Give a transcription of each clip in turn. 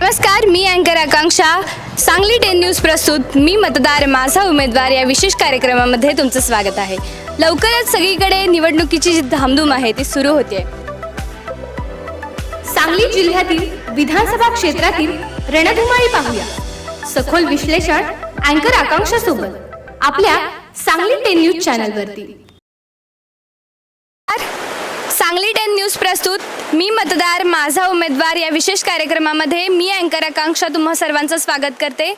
नमस्कार मी अँकर आकांक्षा. सांगली टेन न्यूज प्रस्तुत. मी मतदार माझा उमेदवार या विशेष कार्यक्रमामध्ये तुमचं स्वागत आहे. लवकरच सगळीकडे निवडणुकीची जी धामधूम आहे ती सुरू होते सांगली जिल्ह्यातील विधानसभा क्षेत्रातील रणधुमाळी पाहूया. सखोल विश्लेषण अँकर आकांक्षा सोबत आपल्या सांगली टेन न्यूज चॅनलवरती. सांगली टेन न्यूज प्रस्तुत. मी मतदार माझा उमेदवार या विशेष कार्यक्रमामध्ये मी अँकर आकांक्षा तुम्हा सर्वांचं स्वागत करते.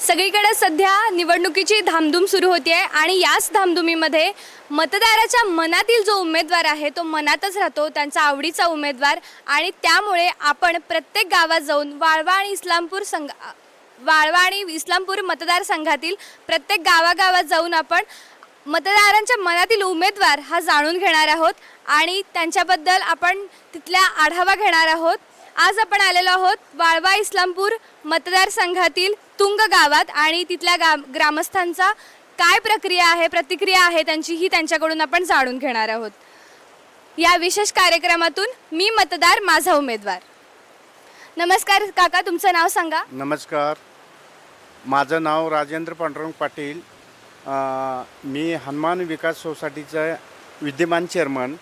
सगळीकडे सध्या निवडणुकीची धामधूम सुरू होती आहे आणि याच धामधुमीमध्ये मतदाराच्या मनातील जो उमेदवार आहे तो मनातच राहतो त्यांचा आवडीचा उमेदवार आणि त्यामुळे आपण प्रत्येक गावात जाऊन वाळवा आणि इस्लामपूर संघ वाळवा आणि इस्लामपूर मतदारसंघातील प्रत्येक गावागावात जाऊन आपण मतदारांच्या मनातील उमेदवार हा जाणून घेणार आहोत आणि त्यांच्याबद्दल आपण तिथल्या आढावा घेणार आहोत. आज आपण आलेलो आहोत वाळवा इस्लामपूर मतदारसंघातील तुंग गावात आणि तिथल्या गा ग्रामस्थांचा काय प्रक्रिया आहे प्रतिक्रिया आहे त्यांची ही त्यांच्याकडून आपण जाणून घेणार आहोत. या विशेष कार्यक्रमातून मी मतदार माझा उमेदवार. नमस्कार काका तुमचं नाव सांगा. नमस्कार. माझं नाव राजेंद्र पांडुरंग पाटील. मी हनुमान विकास सोसायटीचा विद्यमान चेअरमन.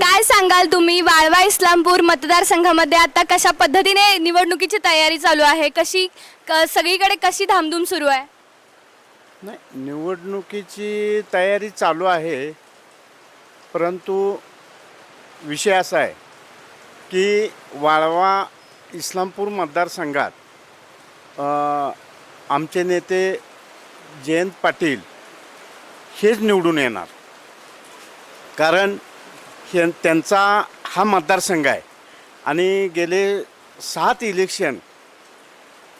काय सांगाल तुम्ही? वाळवा इस्लामपूर मतदारसंघामध्ये आता कशा पद्धतीने निवडणुकीची तयारी चालू आहे? कशी क- सगळीकडे कशी धामधूम सुरू आहे? नाही निवडणुकीची तयारी चालू आहे. परंतु विषय असा आहे की वाळवा इस्लामपूर मतदारसंघात आमचे नेते जयंत पाटील हेच निवडून येणार. कारण हे त्यांचा हा मतदारसंघ आहे. आणि गेले सात इलेक्शन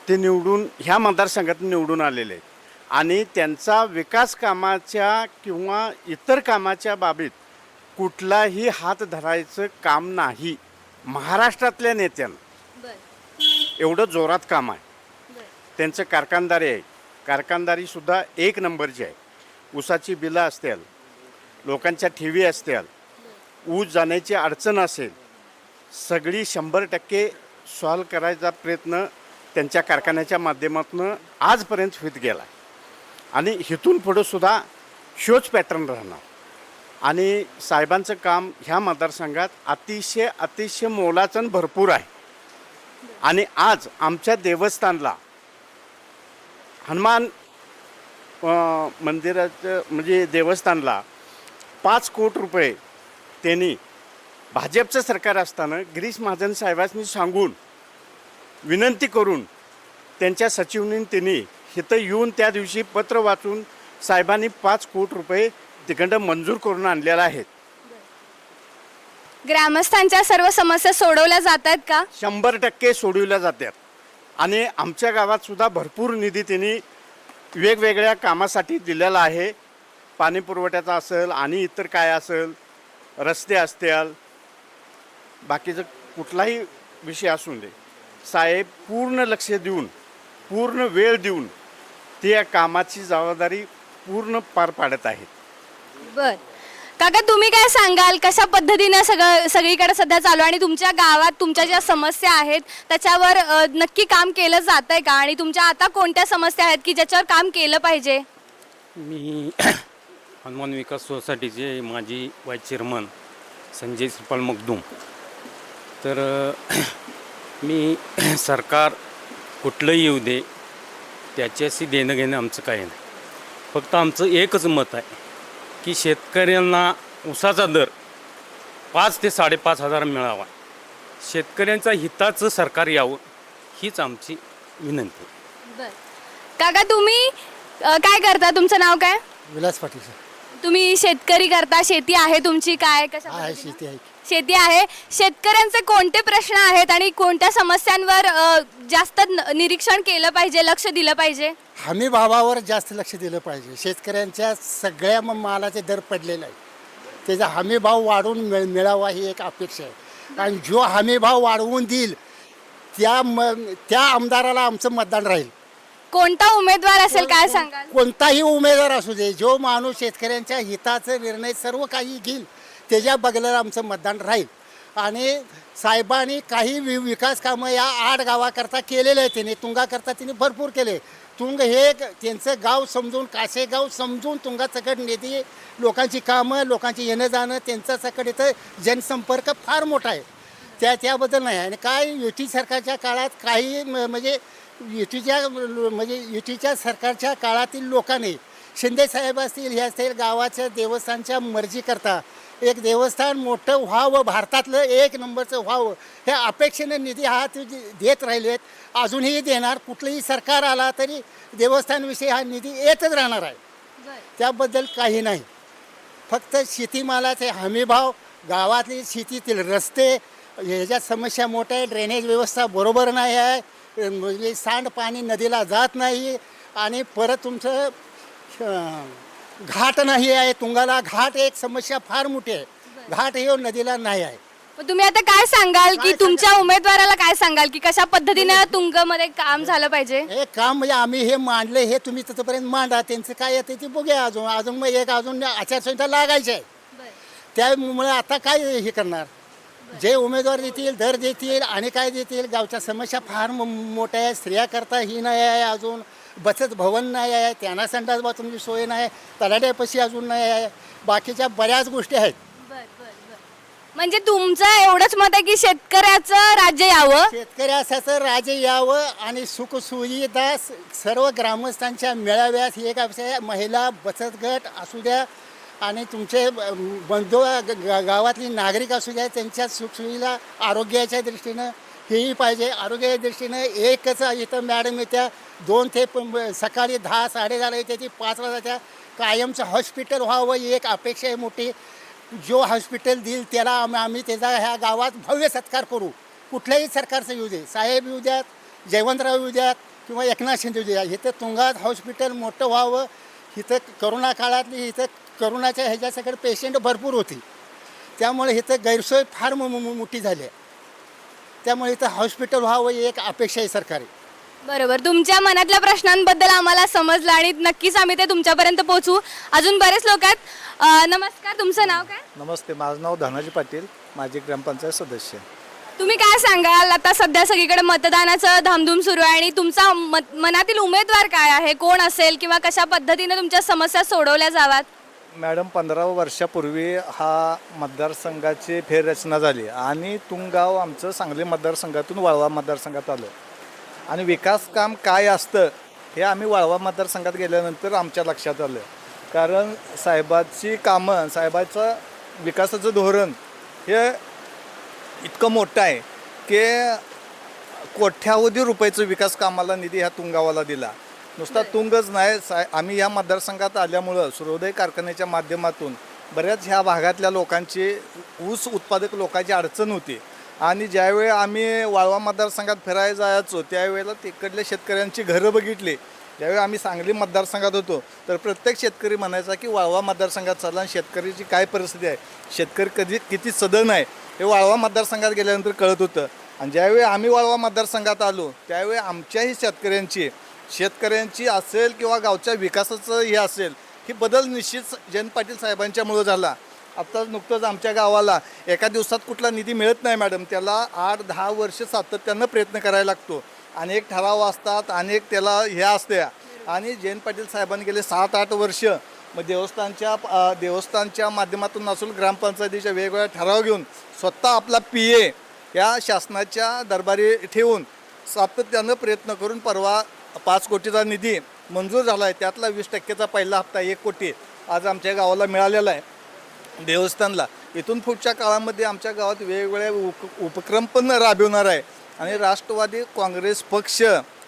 ते निवडून ह्या मतदारसंघात निवडून आलेले आहेत. आणि त्यांचा विकास कामाच्या किंवा इतर कामाच्या बाबतीत कुठलाही हात धरायचं काम नाही. महाराष्ट्रातल्या नेत्यांना. एवढं जोरात काम आहे. त्यांचं कारखानदारी आहे. कारखानदारीसुद्धा एक नंबरची आहे. ऊसाची बिलं असतील लोकांच्या ठेवी असतील ऊस जाण्याची अडचण असेल सगळी शंभर टक्के सॉल्व करायचा प्रयत्न त्यांच्या कारखान्याच्या माध्यमातून आजपर्यंत होत गेला आणि इथून पुढं सुद्धा शोच पॅटर्न राहणार. आणि साहेबांचं काम ह्या मतदारसंघात अतिशय अतिशय मोलाचं भरपूर आहे. आणि आज आमच्या देवस्थानला हनुमान मंदिराचं म्हणजे देवस्थानला पाच कोटी रुपये त्यांनी भाजपचं सरकार असताना गिरीश महाजन साहेबांनी सांगून विनंती करून त्यांच्या सचिवनी त्यांनी इथं येऊन त्या दिवशी पत्र वाचून साहेबांनी पाच कोटी रुपये तिकडं मंजूर करून आणलेला आहेत ग्रामस्थांच्या सर्व समस्या सोडवल्या जात आहेत का? शंभर टक्के सोडविल्या जातात. आणि आमच्या गावातसुद्धा भरपूर निधी त्यांनी वेगवेगळ्या कामासाठी दिलेला आहे. पाणी पुरवठ्याचा असेल आणि इतर काय असेल रस्ते असतील बाकीचं कुठलाही विषय असू दे. साहेब पूर्ण लक्ष देऊन पूर्ण वेळ देऊन ते या कामाची जबाबदारी पूर्ण पार पाडत आहेत. बरं. काका तुम्ही काय सांगाल? कशा पद्धतीनं सगळं सगळीकडे सध्या चालू आहे आणि तुमच्या गावात तुमच्या ज्या समस्या आहेत त्याच्यावर अ, नक्की काम केलं जात आहे का? आणि तुमच्या आता कोणत्या समस्या आहेत की ज्याच्यावर काम केलं पाहिजे? मी हनुमान विकास सोसायटीचे माजी वाईस चेअरमन संजय श्रीपाल मगदूम तर अ, मी सरकार कुठलंही येऊ दे त्याच्याशी देणं घेणं आमचं काही नाही. फक्त आमचं एकच मत आहे. की शेतकऱ्यांना ऊसाचा दर पाच ते साडेपाच हजार मिळावा. शेतकऱ्यांच्या हिताचं सरकार यावं हीच आमची विनंती. बर. काका तुम्ही अ, काय करता? तुमचं नाव काय? विलास पाटील सर. तुम्ही शेतकरी करता? शेती आहे तुमची? काय? कशा हा आहे पद्धतीने? शेती आहे. शेती आहे. शेतकऱ्यांचे कोणते प्रश्न आहेत आणि कोणत्या समस्यांवर अ, जास्त न- निरीक्षण केलं पाहिजे लक्ष दिलं पाहिजे? हमी भावावर जास्त लक्ष दिलं पाहिजे. शेतकऱ्यांच्या सगळ्या म- मालाचे दर पडलेले आहे त्याचा हमी भाव वाढवून मिळ मिळावा ही एक अपेक्षा आहे. आणि जो हमी भाव वाढवून देईल त्या म त्या आमदाराला आमचं मतदान राहील. कोणता उमेदवार असेल काय सांगाल? कोणताही उमेदवार असू दे जो माणूस शेतकऱ्यांच्या हिताचा निर्णय सर्व काही घेईल त्याच्या बगल्याला आमचं मतदान राहील. आणि साहेबांनी काही वि विकास कामं या आठ गावाकरता केलेले आहे त्यांनी तुंगाकरता त्यांनी भरपूर केले. तुंग हे त्यांचं गाव समजून कासेगाव समजून तुंगासकट नेते लोकांची कामं लोकांची येणं जाणं त्यांचा सकट इथं जनसंपर्क फार मोठा आहे. त्या त्याबद्दल नाही. आणि काय युती सरकारच्या काळात काही म- म्हणजे युतीच्या म्हणजे युतीच्या सरकारच्या काळातील लोकांनी शिंदे साहेब असतील हे असतील गावाच्या देवस्थानच्या मर्जी करता एक देवस्थान मोठं व्हावं भारतातलं एक नंबरचं व्हावं. हे अपेक्षेने निधी हा ते जे देत राहिलेत अजूनही देणार. कुठलंही सरकार आला तरी देवस्थानविषयी हा निधी येतच राहणार आहे. त्याबद्दल काही नाही. फक्त शेतीमालाचे हमीभाव गावातली शेतीतील रस्ते ह्याच्यात समस्या मोठ्या आहे ड्रेनेज व्यवस्था बरोबर नाही आहे म्हणजे सांडपाणी नदीला जात नाही आणि परत तुमचं अं, घाट नाही आहे तुंगाला घाट एक समस्या फार मोठी आहे. घाट हे नदीला नाही आहे. मग तुम्ही आता काय सांगाल की तुमच्या उमेदवाराला काय सांगाल की कशा पद्धतीने तुंगमध्ये काम झालं पाहिजे? हे काम म्हणजे आम्ही हे मांडले हे तुम्ही तिथपर्यंत मांडा. त्यांचं काय येते ते बघूया अजून. अजून मग एक अजून आचारसंहिता लागायची आहे. त्यामुळे आता काय हे करणार? जे उमेदवार देतील दर देतील आणि काय देतील गावच्या समस्या फार म- मोठ्या आहे स्त्रियाकरता ही नाही आहे अजून. बचत भवन नाही आहे त्यांना संडास बाथरूमची सोय नाही तलाट्यापाशी अजून नाही आहे. बाकीच्या बऱ्याच गोष्टी आहेत. म्हणजे तुमचं एवढंच मत आहे की शेतकऱ्याचं राज्य यावं? शेतकऱ्याचं राज्य यावं आणि सुखसुविधा सर्व ग्रामस्थांच्या मेळाव्यात हे काय महिला बचत गट असू द्या आणि तुमचे बंधू गावातली नागरिक असू द्या त्यांच्या सुखसुविधा आरोग्याच्या दृष्टीनं हेही पाहिजे. आरोग्याच्या दृष्टीनं एकच इथं मॅडम येत्या दोन ते प- सकाळी दहा साडेदहाला येते ती पाच वाजता त्या कायमचं हॉस्पिटल व्हावं ही एक अपेक्षा आहे मोठी. जो हॉस्पिटल देईल त्याला आम्ही आम्ही त्याचा ह्या गावात भव्य सत्कार करू. कुठल्याही सरकारचं येऊ दे. साहेब येऊ द्यात जयवंतराव येऊ द्यात किंवा एकनाथ शिंदे येऊ द्या इथं तुंगात हॉस्पिटल मोठं व्हावं. इथं करोना काळातली इथं करोनाच्या ह्याच्यासकडे पेशंट भरपूर होती. त्यामुळे इथं गैरसोय फार मो- मोठी झाली आहे. त्यामुळे इथं हॉस्पिटल व्हावं ही एक अपेक्षा आहे सरकारी. बरोबर. तुमच्या मनातल्या प्रश्नांबद्दल आम्हाला समजलं आणि नक्कीच आम्ही ते तुमच्यापर्यंत पोहोचू. अजून बरेच लोक आहेत. अं, नमस्कार. तुमचं नाव काय? नमस्ते. माझं नाव धनाजी पाटील. माजी ग्रामपंचायत सदस्य तुम्ही काय सांगाल? आता सध्या सगळीकडे मतदानाचं धामधूम सुरू आहे आणि तुमचा मत- मनातील उमेदवार काय आहे? कोण असेल किंवा कशा पद्धतीने तुमच्या समस्या सोडवल्या जाव्यात मॅडम पंधरा वर्षापूर्वी हा मतदारसंघाची फेररचना झाली आणि तुंगाव आमचं सांगली मतदारसंघातून वाळवा मतदारसंघात आलं. आणि विकास काम काय असतं हे आम्ही वाळवा मतदारसंघात गेल्यानंतर आमच्या लक्षात आलं. कारण साहेबाची कामं साहेबाचं विकासाचं धोरण हे इतकं मोठं आहे की कोट्यावधी रुपयाचं विकास कामाला निधी ह्या तुंगावाला दिला. नुसता तुंगच नाही. सा आम्ही या मतदारसंघात आल्यामुळं सूर्योदय कारखान्याच्या माध्यमातून बऱ्याच ह्या भागातल्या लोकांची ऊस उत्पादक लोकांची अडचण होती. आणि ज्यावेळी आम्ही वाळवा मतदारसंघात फिरायला जायचो त्यावेळेला तिकडल्या शेतकऱ्यांची घरं बघितली. ज्यावेळी आम्ही सांगली मतदारसंघात होतो तर प्रत्येक शेतकरी म्हणायचा की वाळवा मतदारसंघात चालला आणि शेतकऱ्याची काय परिस्थिती आहे? शेतकरी कधी किती सदन आहे? हे वाळवा मतदारसंघात गेल्यानंतर कळत होतं. आणि ज्यावेळी आम्ही वाळवा मतदारसंघात आलो त्यावेळी आमच्याही शेतकऱ्यांची शेतकऱ्यांची असेल किंवा गावच्या विकासाचं हे असेल ही बदल निश्चित जयंत पाटील साहेबांच्यामुळं झाला. आता नुकतंच आमच्या गावाला एका दिवसात कुठला निधी मिळत नाही मॅडम त्याला आठ दहा वर्ष सातत्यानं प्रयत्न करायला लागतो. अनेक ठराव असतात अनेक त्याला हे असते. आणि जयंत पाटील साहेबांनी गेले सात आठ वर्ष मग देवस्थानच्या देवस्थानच्या माध्यमातून असून ग्रामपंचायतीच्या वेगवेगळ्या ठराव घेऊन स्वतः आपला पी ए या शासनाच्या दरबारी ठेवून सातत्यानं प्रयत्न करून परवा पाच कोटीचा निधी मंजूर झाला आहे. त्यातला वीस टक्केचा पहिला हप्ता एक कोटी आज आमच्या गावाला मिळालेला आहे. देवस्थानला. इथून पुढच्या काळामध्ये आमच्या गावात वेगवेगळे उप उपक्रम पण राबवणार आहे. आणि राष्ट्रवादी काँग्रेस पक्ष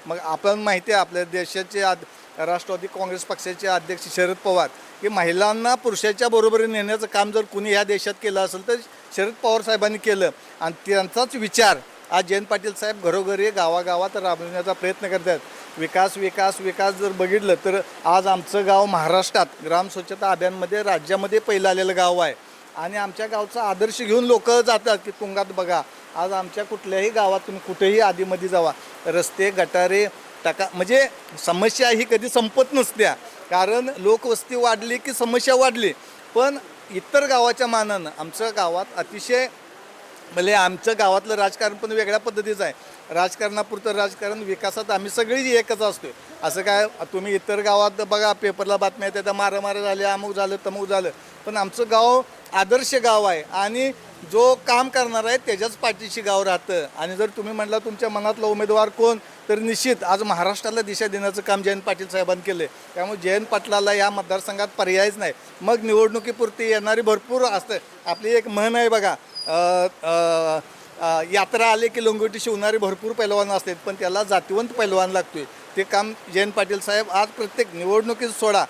मग आपण माहिती आहे आपल्या देशाचे आद राष्ट्रवादी काँग्रेस पक्षाचे अध्यक्ष शरद पवार की महिलांना पुरुषाच्या बरोबरीने नेण्याचं काम जर कुणी ह्या देशात केलं असेल तर शरद पवार साहेबांनी केलं. आणि त्यांचाच विचार आज जयंत पाटील साहेब घरोघरी गावागावात राबविण्याचा प्रयत्न करतात. विकास विकास विकास जर बघितलं तर आज आमचं गाव महाराष्ट्रात ग्राम स्वच्छता अभियानमध्ये राज्यामध्ये पहिलं आलेलं गाव आहे. आणि आमच्या गावचा आदर्श घेऊन लोक जातात की तुंगात बघा आज आमच्या कुठल्याही गावात तुम्ही कुठेही आधीमध्ये जावा. रस्ते गटारे टाका म्हणजे समस्या ही कधी संपत नसत्या. कारण लोकवस्ती वाढली की समस्या वाढली. पण इतर गावाच्या मानानं आमच्या गावात अतिशय म्हणजे आमचं गावातलं राजकारण पण वेगळ्या पद्धतीचं आहे. राजकारणापुरतं राजकारण विकासात आम्ही सगळी एकच असतो असं काय तुम्ही इतर गावात बघा पेपरला बातम्या येतात त्या झाले झाल्या अमुक झालं तमुक झालं. पण आमचं गाव आदर्श गाव आहे आणि जो काम करणार आहे त्याच्याच पाठीशी गाव राहतं. आणि जर तुम्ही म्हटला तुमच्या मनातला उमेदवार कोण तर निश्चित आज महाराष्ट्राला दिशा देण्याचं काम जयंत पाटील साहेबांनी केलं आहे त्यामुळे जयंत पाटलाला या मतदारसंघात पर्यायच नाही. मग निवडणुकीपुरती येणारी भरपूर असतं. आपली एक म्हण आहे बघा यात्रा आले की लंगोटी शिवणारे भरपूर पैलवान असतात पण त्याला जातिवंत पैलवान लागतोय. ते काम जयंत पाटील साहेब आज प्रत्येक निवडणुकीत सोडा.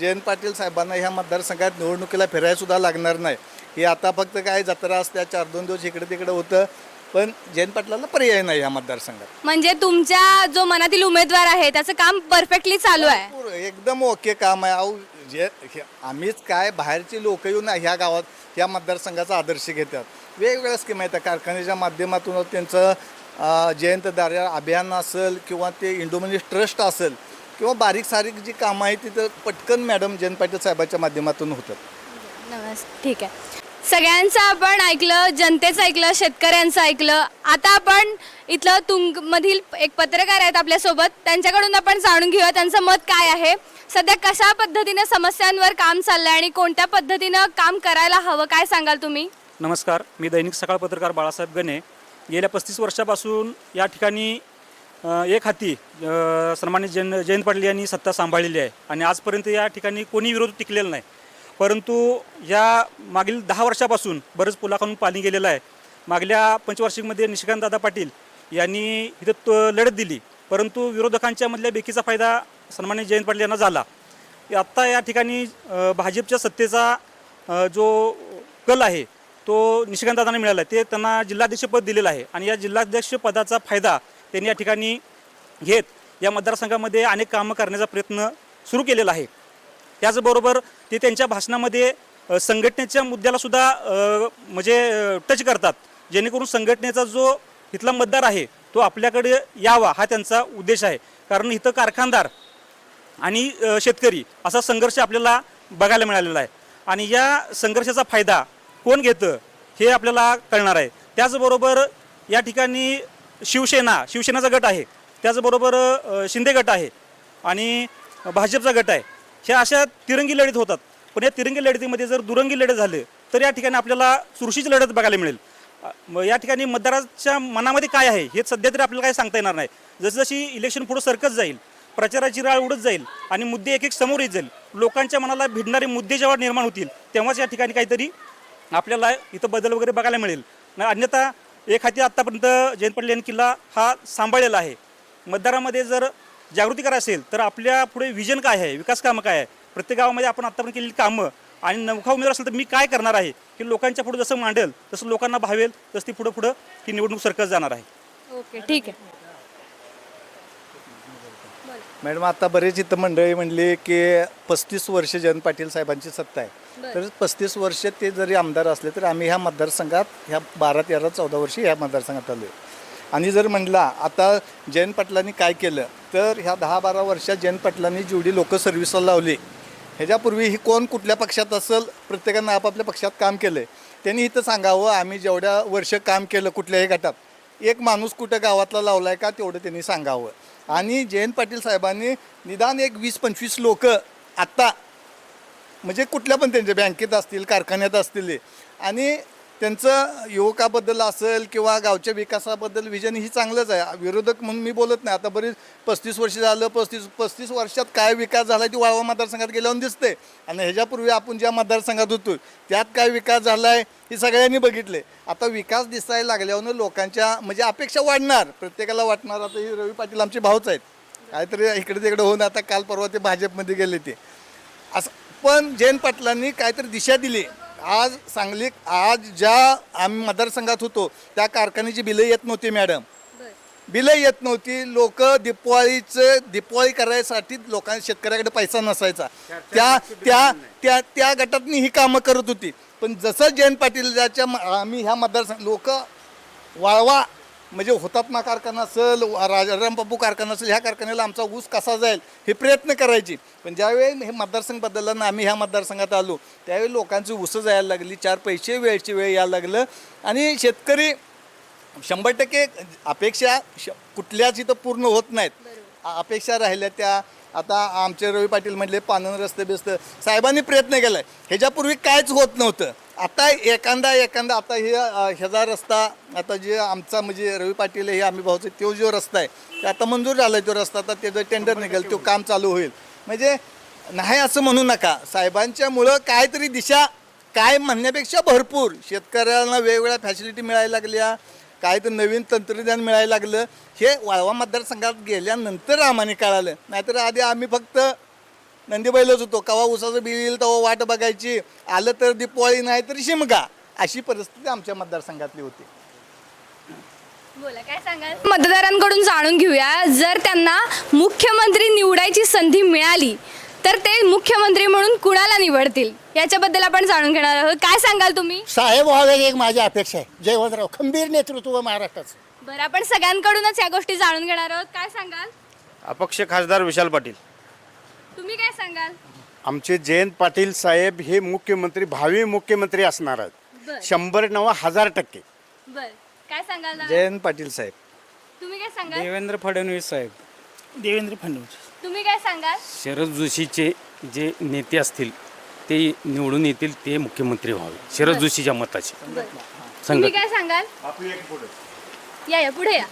जयंत पाटील साहेबांना ह्या मतदारसंघात निवडणुकीला फिरायला सुद्धा लागणार नाही. हे आता फक्त काय जत्रा असत्या चार दोन दिवस इकडे तिकडे होतं पण जयंत पाटलाला पर्याय नाही ह्या मतदारसंघात. म्हणजे तुमच्या जो मनातील उमेदवार आहे त्याचं काम परफेक्टली चालू आहे. एकदम ओके काम आहे. अहो जे आम्हीच काय बाहेरची लोक येऊन ह्या गावात ह्या मतदारसंघाचा आदर्श घेतात. वेगवेगळ्या स्कीम आहेत. त्या कारखान्याच्या माध्यमातून त्यांचं जयंत दार्या अभियान असेल किंवा ते इंडोमिनिस म्हणजे ट्रस्ट असेल किंवा बारीक सारीक जी कामं आहेत तिथं पटकन मॅडम जयंत पाटील साहेबाच्या माध्यमातून होतात. नमस् ठीक आहे. सगळ्यांचं आपण ऐकलं जनतेचं ऐकलं शेतकऱ्यांचं ऐकलं. आता आपण इथलं तुंगमधील एक पत्रकार आहेत आपल्यासोबत. त्यांच्याकडून आपण जाणून घेऊया त्यांचं मत काय आहे. सध्या कशा पद्धतीनं समस्यांवर काम चाललंय आणि कोणत्या पद्धतीनं काम करायला हवं काय सांगाल तुम्ही? नमस्कार मी दैनिक सकाळ पत्रकार बाळासाहेब गणे. गेल्या पस्तीस वर्षापासून या ठिकाणी एक हाती अ, सन्मानित जयंत जयंत पाटील यांनी सत्ता सांभाळलेली आहे आणि आजपर्यंत या ठिकाणी कोणी विरोध टिकलेला नाही. परंतु या मागील दहा वर्षापासून बरंच पुलाखालून पाणी गेलेलं आहे. मागल्या पंचवार्षिकमध्ये निशिकांतदादा पाटील यांनी इथं तो लढत दिली. परंतु विरोधकांच्या मधल्या बेकीचा फायदा सन्मानित जयंत पाटील यांना झाला. आत्ता या ठिकाणी भाजपच्या सत्तेचा जो कल आहे तो निशिकांत दादांना मिळाला आहे. ते त्यांना जिल्हाध्यक्षपद दिलेलं आहे. आणि या जिल्हाध्यक्षपदाचा फायदा त्यांनी या ठिकाणी घेत या मतदारसंघामध्ये अनेक कामं करण्याचा प्रयत्न सुरू केलेला आहे. त्याचबरोबर ते त्यांच्या भाषणामध्ये संघटनेच्या मुद्द्यालासुद्धा म्हणजे टच करतात. जेणेकरून संघटनेचा जो इथला मतदार आहे तो आपल्याकडे यावा हा त्यांचा उद्देश आहे. कारण इथं कारखानदार आणि शेतकरी असा संघर्ष आपल्याला बघायला मिळालेला आहे. आणि या संघर्षाचा फायदा कोण घेतं हे आपल्याला कळणार आहे. त्याचबरोबर या ठिकाणी शिवसेना शिवसेनाचा गट आहे. त्याचबरोबर शिंदे गट आहे आणि भाजपचा गट आहे. ह्या अशा तिरंगी लढत होतात. पण या तिरंगी लढतीमध्ये जर दुरंगी लढत झालं तर या ठिकाणी आपल्याला चुरशीची लढत बघायला मिळेल. या ठिकाणी मतदाराच्या मनामध्ये काय आहे हे सध्या तरी आपल्याला काही सांगता येणार नाही. जसजशी इलेक्शन पुढं सरकत जाईल प्रचाराची राळ उडत जाईल आणि मुद्दे एक एक समोर येत जाईल लोकांच्या मनाला भिडणारे मुद्दे जेव्हा निर्माण होतील तेव्हाच या ठिकाणी काहीतरी आपल्याला इथं बदल वगैरे बघायला मिळेल. न अन्यथा एक हाती आत्तापर्यंत जयंत पाटील यांनी किल्ला हा सांभाळलेला आहे. मतदारामध्ये जर जागृती करायची असेल तर आपल्या पुढे विजन काय आहे विकास कामं काय आहे? प्रत्येक गावामध्ये आपण आत्तापर्यंत केलेली कामं आणि नवखा उमेदवार असेल तर मी काय करणार आहे की लोकांच्या पुढे जसं मांडेल तसं लोकांना भावेल तसं ती पुढं पुढं ही निवडणूक सरकत जाणार आहे. ओके ठीक आहे. मॅडम आता बरेच इथं मंडळी म्हणली की पस्तीस वर्ष जयंत पाटील साहेबांची सत्ता आहे. तर पस्तीस वर्ष ते जरी आमदार असले तर आम्ही ह्या मतदारसंघात ह्या बारा तेरा चौदा वर्षी ह्या मतदारसंघात आलो आहे आणि जर म्हणला आता जयंत पाटलांनी काय केलं तर ह्या दहा बारा वर्षात जयंत पाटलांनी जेवढी लोक सर्व्हिसला लावली ह्याच्यापूर्वी ही कोण कुठल्या पक्षात असेल प्रत्येकानं आपापल्या पक्षात काम केलं आहे त्यांनी इथं सांगावं आम्ही जेवढ्या वर्ष काम केलं कुठल्याही गटात एक माणूस कुठं गावातला लावला आहे का तेवढं त्यांनी सांगावं. आणि जयंत पाटील साहेबांनी निदान एक वीस पंचवीस लोक आत्ता म्हणजे कुठल्या पण त्यांच्या बँकेत असतील कारखान्यात असतील. आणि त्यांचं युवकाबद्दल असेल किंवा गावच्या विकासाबद्दल विजन ही चांगलंच आहे. विरोधक म्हणून मी बोलत नाही. आता बरीच पस्तीस वर्ष झालं पस्तीस पस्तीस वर्षात काय विकास झाला ती वाळवा मतदारसंघात गेल्यावर दिसते आणि ह्याच्यापूर्वी आपण ज्या मतदारसंघात होतो त्यात काय विकास झाला आहे हे सगळ्यांनी बघितले आता विकास दिसायला लागल्यावर लोकांच्या म्हणजे अपेक्षा वाढणार. प्रत्येकाला वाटणार आता हे रवी पाटील आमचे भाऊच आहेत. काहीतरी इकडे तिकडे होऊन आता काल परवा ते भाजपमध्ये गेले ते. असं पण जयंत पाटलांनी काहीतरी दिशा दिली. आज सांगली आज ज्या आम्ही मतदारसंघात होतो त्या कारखान्याची बिलं येत नव्हती मॅडम. बिलं येत नव्हती. लोक दिपवाळीचं दिपवाळी करायसाठी लोकां शेतकऱ्याकडे पैसा नसायचा. त्या त्या त्या त्या गटातनी ही कामं करत होती. पण जसं जयंत पाटील ज्याच्या आम्ही ह्या मतदारसंघ लोक वाळवा म्हणजे हुतात्मा कारखाना असेल राजारामबाबू कारखाना असेल ह्या कारखान्याला आमचा ऊस कसा जाईल हे प्रयत्न करायची. पण ज्यावेळी हे मतदारसंघ बदलला ना आम्ही ह्या मतदारसंघात आलो त्यावेळी लोकांची ऊसं जायला लागली चार पैसे वेळची वेळ यायला लागलं. आणि शेतकरी शंभर टक्के अपेक्षा श कुठल्याच इथं पूर्ण होत नाहीत. अपेक्षा राहिल्या त्या. आता आमचे रवी पाटील म्हटले पानन रस्ते बिस्त. साहेबांनी प्रयत्न केला आहे ह्याच्यापूर्वी काहीच होत नव्हतं. आता एखादा एखादा आता हे अ, ह्याचा रस्ता आता जे आमचा म्हणजे रवी पाटील हे आम्ही भाऊचा तो जो रस्ता आहे ते आता मंजूर झाला आहे तो रस्ता आता त्याचं टेंडर निघेल तो काम चालू होईल. म्हणजे नाही असं म्हणू नका. साहेबांच्यामुळं काहीतरी दिशा काय म्हणण्यापेक्षा भरपूर. शेतकऱ्यांना वेगवेगळ्या फॅसिलिटी मिळायला लागल्या काय नवीन तंत्रज्ञान मिळायला लागलं. हे वाळवा मतदारसंघात गेल्यानंतर आम्हाला कळालं. नाहीतर आधी आम्ही फक्त नंदीबैलच होतो. कवा उसाचं बिल येईल तेव्हा वाट बघायची. आलं तर दिपवाळी नाही तर शिमगा. अशी परिस्थिती आमच्या मतदारसंघातली होती. बोला काय सांगाल? मतदारांकडून जाणून घेऊया. जर त्यांना मुख्यमंत्री निवडायची संधी मिळाली तर ते मुख्यमंत्री म्हणून कुणाला निवडतील? याच्याबद्दल आपण जाणून घेणार आहोत. काय सांगाल तुम्ही? साहेब व्हावे एक माझी अपेक्षा आहे. जयवंतराव खंबीर नेतृत्व महाराष्ट्राचं. बरं आपण सगळ्यांकडूनच या गोष्टी जाणून घेणार आहोत. काय सांगाल? अपक्ष खासदार विशाल पाटील. तुम्ही काय सांगाल? आमचे जयंत पाटील साहेब हे मुख्यमंत्री भावी मुख्यमंत्री असणार बर. आहेत शंभर नव हजार टक्के. बर. काय सांगाल दादा? जयंत पाटील साहेब. तुम्ही काय सांगाल? देवेंद्र फडणवीस साहेब. देवेंद्र फडणवीस. तुम्ही काय सांगाल? शरद जोशीचे जे नेते असतील ते निवडून येतील ते मुख्यमंत्री व्हावे. शरद जोशीच्या मताचे. तुम्ही संघ काय सांगाल? या या. पुढे या.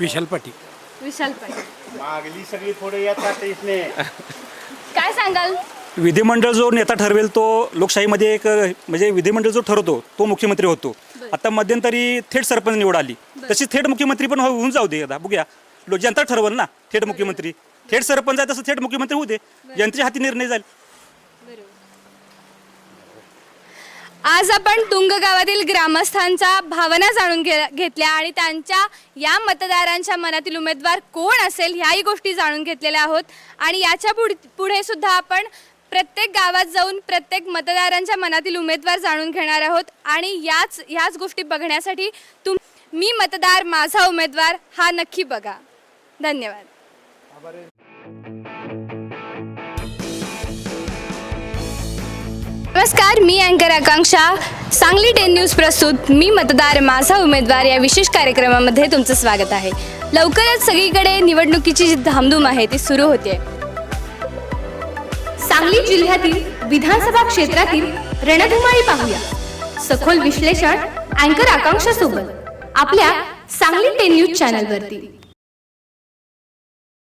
विशाल पाटील. विशाल पाटील. मागली सगळी पुढे येतात इसने. काय सांगाल? विधिमंडळ जो नेता ठरवेल तो लोकशाहीमध्ये एक म्हणजे विधिमंडळ जो ठरवतो तो मुख्यमंत्री होतो. आता मध्यंतरी थेट सरपंच निवड आली. तशी थेट मुख्यमंत्री पण हो- होऊन जाऊ दे आता. बघूया. लो जनता ठरवल ना थेट मुख्यमंत्री. थेट सरपंच आहे तसं थेट मुख्यमंत्री होऊ दे. जनतेच्या हाती निर्णय जाईल. आज आपण तुंग गावातील ग्रामस्थांच्या भावना जाणून घे- घेतल्या आणि त्यांच्या या मतदारांच्या मनातील उमेदवार कोण असेल ह्याही गोष्टी जाणून घेतलेल्या आहोत. आणि याच्या पुढ पुढे सुद्धा आपण प्रत्येक गावात जाऊन प्रत्येक मतदारांच्या मनातील उमेदवार जाणून घेणार आहोत. आणि याच ह्याच गोष्टी बघण्यासाठी तुम मी मतदार माझा उमेदवार हा नक्की बघा. धन्यवाद. नमस्कार मी अँकर आकांक्षा. सांगली टेन न्यूज प्रस्तुत. मी मतदार माझा उमेदवार या विशेष कार्यक्रमामध्ये तुमचं स्वागत आहे. लवकरच सगळीकडे निवडणुकीची जी धामधूम आहे ती सुरू होते सांगली जिल्ह्यातील विधानसभा क्षेत्रातील रणधुमाळी पाहूया. सखोल विश्लेषण अँकर आकांक्षा सोबत आपल्या सांगली टेन न्यूज चॅनलवरती.